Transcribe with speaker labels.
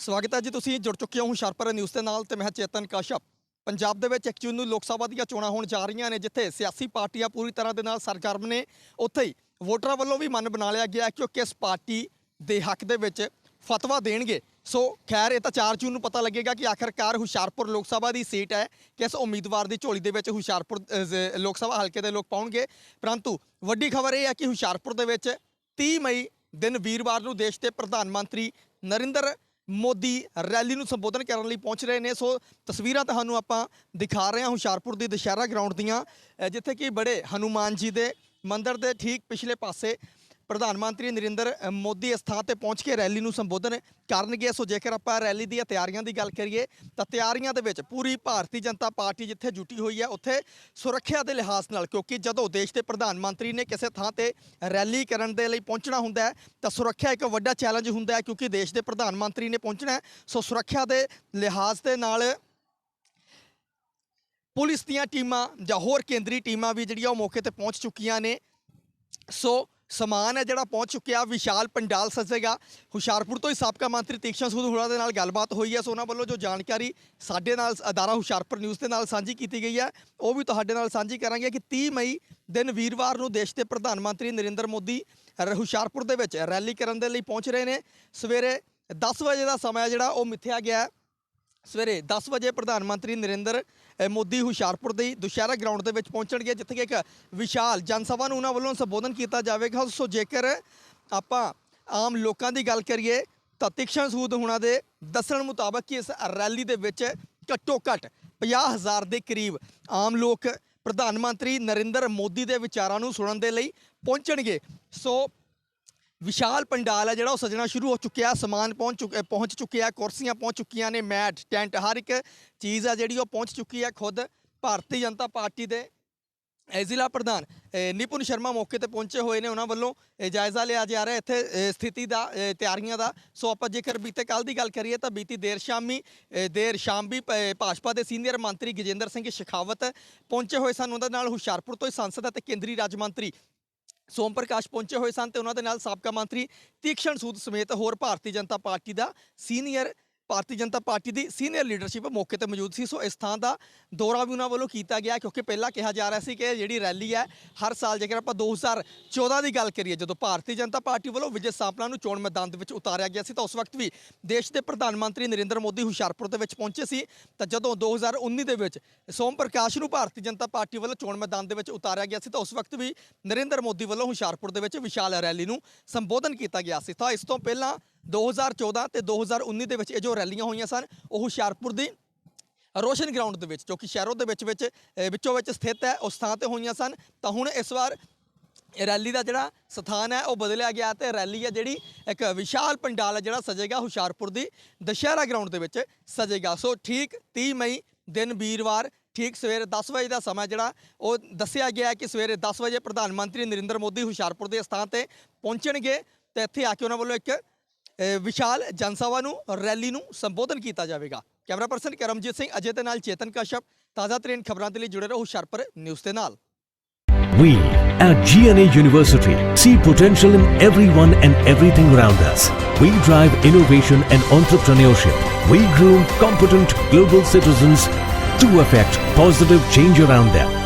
Speaker 1: ਸਵਾਗਤ ਹੈ ਜੀ ਤੁਸੀਂ, ਜੁੜ ਚੁੱਕੇ ਹੋ ਹੁਸ਼ਿਆਰਪੁਰ ਨਿਊਜ਼ ਦੇ ਨਾਲ ਤੇ ਮੈਂ ਚੇਤਨ ਕਸ਼ਪ। ਪੰਜਾਬ ਦੇ ਵਿੱਚ 1 ਜੂਨ ਨੂੰ ਲੋਕ ਸਭਾ ਦੀਆਂ ਚੋਣਾਂ ਹੋਣ ਜਾ ਰਹੀਆਂ ਨੇ, ਜਿੱਥੇ ਸਿਆਸੀ ਪਾਰਟੀਆਂ ਪੂਰੀ ਤਰ੍ਹਾਂ ਦੇ ਨਾਲ ਸਰਗਰਮ ਨੇ। ਉੱਥੇ ਹੀ ਵੋਟਰਾਂ ਵੱਲੋਂ ਵੀ ਮਨ ਬਣਾ ਲਿਆ ਗਿਆ ਕਿ ਉਹ ਕਿਸ ਪਾਰਟੀ ਦੇ ਹੱਕ ਦੇ ਵਿੱਚ ਫਤਵਾ ਦੇਣਗੇ। ਸੋ ਖੈਰ, ਇਹ ਤਾਂ 4 ਜੂਨ ਨੂੰ ਪਤਾ ਲੱਗੇਗਾ ਕਿ ਆਖਰਕਾਰ ਹੁਸ਼ਿਆਰਪੁਰ ਲੋਕ ਸਭਾ ਦੀ ਸੀਟ ਹੈ। ਕਿਸ ਉਮੀਦਵਾਰ ਦੀ ਝੋਲੀ ਦੇ ਵਿੱਚ ਹੁਸ਼ਿਆਰਪੁਰ ਲੋਕ ਸਭਾ ਹਲਕੇ ਦੇ ਲੋਕ ਪਾਉਣਗੇ। ਪਰੰਤੂ ਵੱਡੀ ਖਬਰ ਇਹ ਹੈ ਕਿ ਹੁਸ਼ਿਆਰਪੁਰ ਦੇ ਵਿੱਚ 30 ਮਈ ਦਿਨ ਵੀਰਵਾਰ ਨੂੰ ਦੇਸ਼ ਦੇ ਪ੍ਰਧਾਨ ਮੰਤਰੀ ਨਰਿੰਦਰ ਮੋਦੀ ਰੈਲੀ ਨੂੰ ਸੰਬੋਧਨ ਕਰਨ ਲਈ ਪਹੁੰਚ ਰਹੇ ਨੇ। ਸੋ ਤਸਵੀਰਾਂ ਤੁਹਾਨੂੰ ਆਪਾਂ ਦਿਖਾ ਰਹੇ ਹਾਂ ਹੁਸ਼ਿਆਰਪੁਰ ਦੀ ਦੁਸ਼ਹਿਰਾ ਗਰਾਊਂਡ ਦੀਆਂ ਜਿੱਥੇ ਕਿ ਬੜੇ ਹਨੂਮਾਨ ਜੀ ਦੇ ਮੰਦਿਰ ਦੇ ਠੀਕ ਪਿਛਲੇ ਪਾਸੇ ਪ੍ਰਧਾਨ ਮੰਤਰੀ ਨਰਿੰਦਰ ਮੋਦੀ ਇਸ ਥਾਂ ਤੇ ਪਹੁੰਚ ਕੇ ਰੈਲੀ ਨੂੰ ਸੰਬੋਧਨ ਕਰਨਗੇ। ਸੋ ਜੇਕਰ ਆਪਾਂ ਰੈਲੀ ਦੀਆਂ ਤਿਆਰੀਆਂ ਦੀ ਗੱਲ ਕਰੀਏ, ਤਾਂ ਤਿਆਰੀਆਂ ਦੇ ਵਿੱਚ ਪੂਰੀ ਭਾਰਤੀ ਜਨਤਾ ਪਾਰਟੀ ਜਿੱਥੇ ਜੁਟੀ ਹੋਈ ਹੈ, ਉੱਥੇ ਸੁਰੱਖਿਆ ਦੇ ਲਿਹਾਜ਼ ਨਾਲ, ਕਿਉਂਕਿ ਜਦੋਂ ਦੇਸ਼ ਦੇ ਪ੍ਰਧਾਨ ਮੰਤਰੀ ਨੇ ਕਿਸੇ ਥਾਂ ਤੇ ਰੈਲੀ ਕਰਨ ਦੇ ਲਈ ਪਹੁੰਚਣਾ ਹੁੰਦਾ ਹੈ, ਤਾਂ ਸੁਰੱਖਿਆ ਇੱਕ ਵੱਡਾ ਚੈਲੰਜ ਹੁੰਦਾ ਹੈ, ਕਿਉਂਕਿ ਦੇਸ਼ ਦੇ ਪ੍ਰਧਾਨ ਮੰਤਰੀ ਨੇ ਪਹੁੰਚਣਾ ਹੈ। ਸੋ ਸੁਰੱਖਿਆ ਦੇ ਲਿਹਾਜ਼ ਦੇ ਨਾਲ ਪੁਲਿਸ ਦੀਆਂ ਟੀਮਾਂ ਜਾਂ ਹੋਰ ਕੇਂਦਰੀ ਟੀਮਾਂ ਵੀ ਜਿਹੜੀਆਂ ਉਹ ਮੌਕੇ ਤੇ ਪਹੁੰਚ ਚੁੱਕੀਆਂ ਨੇ। ਸੋ ਸਮਾਨ ਹੈ ਜਿਹੜਾ ਪਹੁੰਚ ਚੁੱਕਿਆ ਵਿਸ਼ਾਲ ਪੰਡਾਲ ਸਜੇਗਾ। ਹੁਸ਼ਿਆਰਪੁਰ ਤੋਂ ਹੀ ਸਾਬਕਾ ਮੰਤਰੀ ਤੀਕਸ਼ਣ ਸੂਦ ਹੁੜਾ ਦੇ ਨਾਲ ਗੱਲਬਾਤ ਹੋਈ ਹੈ। ਸੋ ਉਹਨਾਂ ਵੱਲੋਂ ਜੋ ਜਾਣਕਾਰੀ ਸਾਡੇ ਨਾਲ ਅਦਾਰਾ ਹੁਸ਼ਿਆਰਪੁਰ ਨਿਊਜ਼ ਦੇ ਨਾਲ ਸਾਂਝੀ ਕੀਤੀ ਗਈ ਹੈ। ਉਹ ਵੀ ਤੁਹਾਡੇ ਨਾਲ ਸਾਂਝੀ ਕਰਾਂਗੇ ਕਿ 30 ਮਈ ਦਿਨ ਵੀਰਵਾਰ ਨੂੰ ਦੇਸ਼ ਦੇ ਪ੍ਰਧਾਨ ਮੰਤਰੀ ਨਰਿੰਦਰ ਮੋਦੀ ਰ- ਹੁਸ਼ਿਆਰਪੁਰ ਦੇ ਵਿੱਚ ਰੈਲੀ ਕਰਨ ਦੇ ਲਈ ਪਹੁੰਚ ਰਹੇ ਨੇ। ਸਵੇਰੇ 10 ਵਜੇ ਦਾ ਸਮਾਂ ਜਿਹੜਾ, ਉਹ ਮਿੱਥਿਆ ਗਿਆ ਹੈ। ਸਵੇਰੇ 10 ਵਜੇ ਪ੍ਰਧਾਨ ਮੰਤਰੀ ਨਰਿੰਦਰ ਮੋਦੀ ਹੁਸ਼ਿਆਰਪੁਰ ਦੇ ਦੁਸ਼ਹਿਰਾ ਗਰਾਊਂਡ ਦੇ ਵਿੱਚ ਪਹੁੰਚਣਗੇ, ਜਿੱਥੇ ਕਿ ਇੱਕ ਵਿਸ਼ਾਲ ਜਨ ਸਭਾ ਨੂੰ ਉਹਨਾਂ ਵੱਲੋਂ ਸੰਬੋਧਨ ਕੀਤਾ ਜਾਵੇਗਾ। ਸੋ ਜੇਕਰ ਆਪਾਂ ਆਮ ਲੋਕਾਂ ਦੀ ਗੱਲ ਕਰੀਏ, ਤਾਂ ਤੀਕਸ਼ਣ ਸੂਦ ਹੁਣਾਂ ਦੇ ਦੱਸਣ ਮੁਤਾਬਕ ਕਿ ਇਸ ਰੈਲੀ ਦੇ ਵਿੱਚ ਘੱਟੋ ਘੱਟ 50000 ਦੇ ਕਰੀਬ ਆਮ ਲੋਕ ਪ੍ਰਧਾਨ ਮੰਤਰੀ ਨਰਿੰਦਰ ਮੋਦੀ ਦੇ ਵਿਚਾਰਾਂ ਨੂੰ ਸੁਣਨ ਦੇ ਲਈ ਪਹੁੰਚਣਗੇ। ਸੋ ਵਿਸ਼ਾਲ ਪੰਡਾਲ ਹੈ ਜਿਹੜਾ ਉਹ ਸਜਣਾ ਸ਼ੁਰੂ ਹੋ ਚੁੱਕਿਆ, ਸਮਾਨ ਪਹੁੰਚ ਚੁੱਕ- ਪਹੁੰਚ ਚੁੱਕਿਆ, ਕੁਰਸੀਆਂ ਪਹੁੰਚ ਚੁੱਕੀਆਂ ਨੇ, ਮੈਟ, ਟੈਂਟ, ਹਰ ਇੱਕ ਚੀਜ਼ ਆ ਜਿਹੜੀ ਉਹ ਪਹੁੰਚ ਚੁੱਕੀ ਹੈ ਖੁਦ ਭਾਰਤੀ ਜਨਤਾ ਪਾਰਟੀ ਦੇ। ਜ਼ਿਲ੍ਹਾ ਪ੍ਰਧਾਨ ਨਿਪੁਨ ਸ਼ਰਮਾ ਮੌਕੇ ਤੇ ਪਹੁੰਚੇ ਹੋਏ ਨੇ ਉਹਨਾਂ ਵੱਲੋਂ ਜਾਇਜ਼ਾ ਲਿਆ ਜਾ ਰਿਹਾ ਇੱਥੇ ਸਥਿਤੀ ਦਾ ਤਿਆਰੀਆਂ ਦਾ। ਸੋ ਆਪਾਂ ਜੇਕਰ ਬੀਤੇ ਕੱਲ ਦੀ ਗੱਲ ਕਰੀਏ ਤਾਂ ਬੀਤੀ ਦੇਰ ਸ਼ਾਮੀ ਦੇਰ ਸ਼ਾਮ ਵੀ ਭਾਜਪਾ ਦੇ ਸੀਨੀਅਰ ਮੰਤਰੀ ਗਜੇਂਦਰ ਸਿੰਘ ਸ਼ੇਖਾਵਤ ਪਹੁੰਚੇ ਹੋਏ ਸਨ। ਉਹਨਾਂ ਦੇ ਨਾਲ ਹੁਸ਼ਿਆਰਪੁਰ ਤੋਂ ਹੀ ਸੰਸਦ ਅਤੇ ਕੇਂਦਰੀ ਰਾਜ ਮੰਤਰੀ ਸੋਮ ਪ੍ਰਕਾਸ਼ ਪਹੁੰਚੇ ਹੋਏ ਸਨ ਤੇ ਉਹਨਾਂ ਦੇ ਨਾਲ ਸਾਬਕਾ ਮੰਤਰੀ ਤੀਕਸ਼ਣ ਸੂਦ ਸਮੇਤ ਹੋਰ ਭਾਰਤੀ ਜਨਤਾ ਪਾਰਟੀ ਦਾ ਸੀਨੀਅਰ ਭਾਰਤੀ ਜਨਤਾ ਪਾਰਟੀ ਦੀ ਸੀਨੀਅਰ ਲੀਡਰਸ਼ਿਪ ਮੌਕੇ ਤੇ ਮੌਜੂਦ ਸੀ। ਸੋ ਇਸ ਥਾਂ ਦਾ ਦੌਰਾ ਵੀ ਉਹਨਾਂ ਵੱਲੋਂ ਕੀਤਾ ਗਿਆ, ਕਿਉਂਕਿ ਪਹਿਲਾਂ ਕਿਹਾ ਜਾ ਰਿਹਾ ਸੀ ਕਿ ਜਿਹੜੀ ਰੈਲੀ ਹੈ, ਹਰ ਸਾਲ ਜੇਕਰ ਆਪਾਂ 2014 ਦੀ ਗੱਲ ਕਰੀਏ, ਜਦੋਂ ਭਾਰਤੀ ਜਨਤਾ ਪਾਰਟੀ ਵੱਲੋਂ ਵਿਜੇ ਸਾਂਪਲਾ ਨੂੰ ਚੋਣ ਮੈਦਾਨ ਦੇ ਵਿੱਚ ਉਤਾਰਿਆ ਗਿਆ ਸੀ, ਤਾਂ ਉਸ ਵਕਤ ਵੀ ਦੇਸ਼ ਦੇ ਪ੍ਰਧਾਨ ਮੰਤਰੀ ਨਰਿੰਦਰ ਮੋਦੀ ਹੁਸ਼ਿਆਰਪੁਰ ਦੇ ਵਿੱਚ ਪਹੁੰਚੇ ਸੀ। ਤਾਂ ਜਦੋਂ 2019 ਦੇ ਵਿੱਚ ਸੋਮ ਪ੍ਰਕਾਸ਼ ਨੂੰ ਭਾਰਤੀ ਜਨਤਾ ਪਾਰਟੀ ਵੱਲੋਂ ਚੋਣ ਮੈਦਾਨ ਦੇ ਵਿੱਚ ਉਤਾਰਿਆ ਗਿਆ ਸੀ, ਤਾਂ ਉਸ ਵਕਤ ਵੀ ਨਰਿੰਦਰ ਮੋਦੀ ਵੱਲੋਂ ਹੁਸ਼ਿਆਰਪੁਰ ਦੇ ਵਿੱਚ ਵਿਸ਼ਾਲ ਰੈਲੀ ਨੂੰ ਸੰਬੋਧਨ ਕੀਤਾ ਗਿਆ ਸੀ। ਤਾਂ ਇਸ ਤੋਂ ਪਹਿਲਾਂ 2014 ਤੇ 2019 ਦੇ ਵਿੱਚ ਇਹ ਜੋ ਰੈਲੀਆਂ ਹੋਈਆਂ ਸਨ, ਉਹ ਹੁਸ਼ਿਆਰਪੁਰ ਦੀ ਰੋਸ਼ਨ ਗਰਾਊਂਡ ਦੇ ਵਿੱਚ, ਜੋ ਕਿ ਸ਼ਹਿਰੋਂ ਦੇ ਵਿੱਚ ਵਿੱਚ ਵਿੱਚੋਂ ਵਿੱਚ ਸਥਿਤ ਹੈ, ਉਸ ਥਾਂ ਤੇ ਹੋਈਆਂ ਸਨ। ਤਾਂ ਹੁਣ ਇਸ ਵਾਰ ਰੈਲੀ ਦਾ ਜਿਹੜਾ ਸਥਾਨ ਹੈ, ਉਹ ਬਦਲਿਆ ਗਿਆ ਤੇ ਰੈਲੀ ਹੈ ਜਿਹੜੀ ਇੱਕ ਵਿਸ਼ਾਲ ਪੰਡਾਲ ਹੈ, ਜਿਹੜਾ ਸਜੇਗਾ ਹੁਸ਼ਿਆਰਪੁਰ ਦੀ ਦੁਸ਼ਹਿਰਾ ਗਰਾਊਂਡ ਦੇ ਵਿੱਚ ਸਜੇਗਾ। ਸੋ ਠੀਕ 30 ਮਈ ਦਿਨ ਵੀਰਵਾਰ, ਠੀਕ ਸਵੇਰੇ 10 ਵਜੇ ਦਾ ਸਮਾਂ ਜਿਹੜਾ, ਉਹ ਦੱਸਿਆ ਗਿਆ ਕਿ ਸਵੇਰੇ 10 ਵਜੇ ਪ੍ਰਧਾਨ ਮੰਤਰੀ ਨਰਿੰਦਰ ਮੋਦੀ ਹੁਸ਼ਿਆਰਪੁਰ ਦੇ ਸਥਾਨ ਤੇ ਪਹੁੰਚਣਗੇ ਤੇ ਇੱਥੇ ਆ ਕੇ ਉਹਨਾਂ ਵੱਲੋਂ ਇੱਕ ਵਿਸ਼ਾਲ ਜਨਸਭਾ ਨੂੰ ਰੈਲੀ ਨੂੰ ਸੰਬੋਧਨ ਕੀਤਾ ਜਾਵੇਗਾ ਕੈਮਰਾ ਪਰਸਨ ਕਰਮਜੀਤ ਸਿੰਘ ਅਜੇ ਦੇ ਨਾਲ ਚੇਤਨ ਕਸ਼ਪ ਤਾਜ਼ਾ ਤਰੀਨ ਖਬਰਾਂ ਦੇ ਲਈ ਜੁੜੇ ਰਹੋ ਹੁਸ਼ਿਆਰਪੁਰ ਨਿਊਜ਼ ਦੇ ਨਾਲ
Speaker 2: We at GNA University see potential in everyone and everything around us. We drive innovation and entrepreneurship. We groom competent global citizens to affect positive change around them.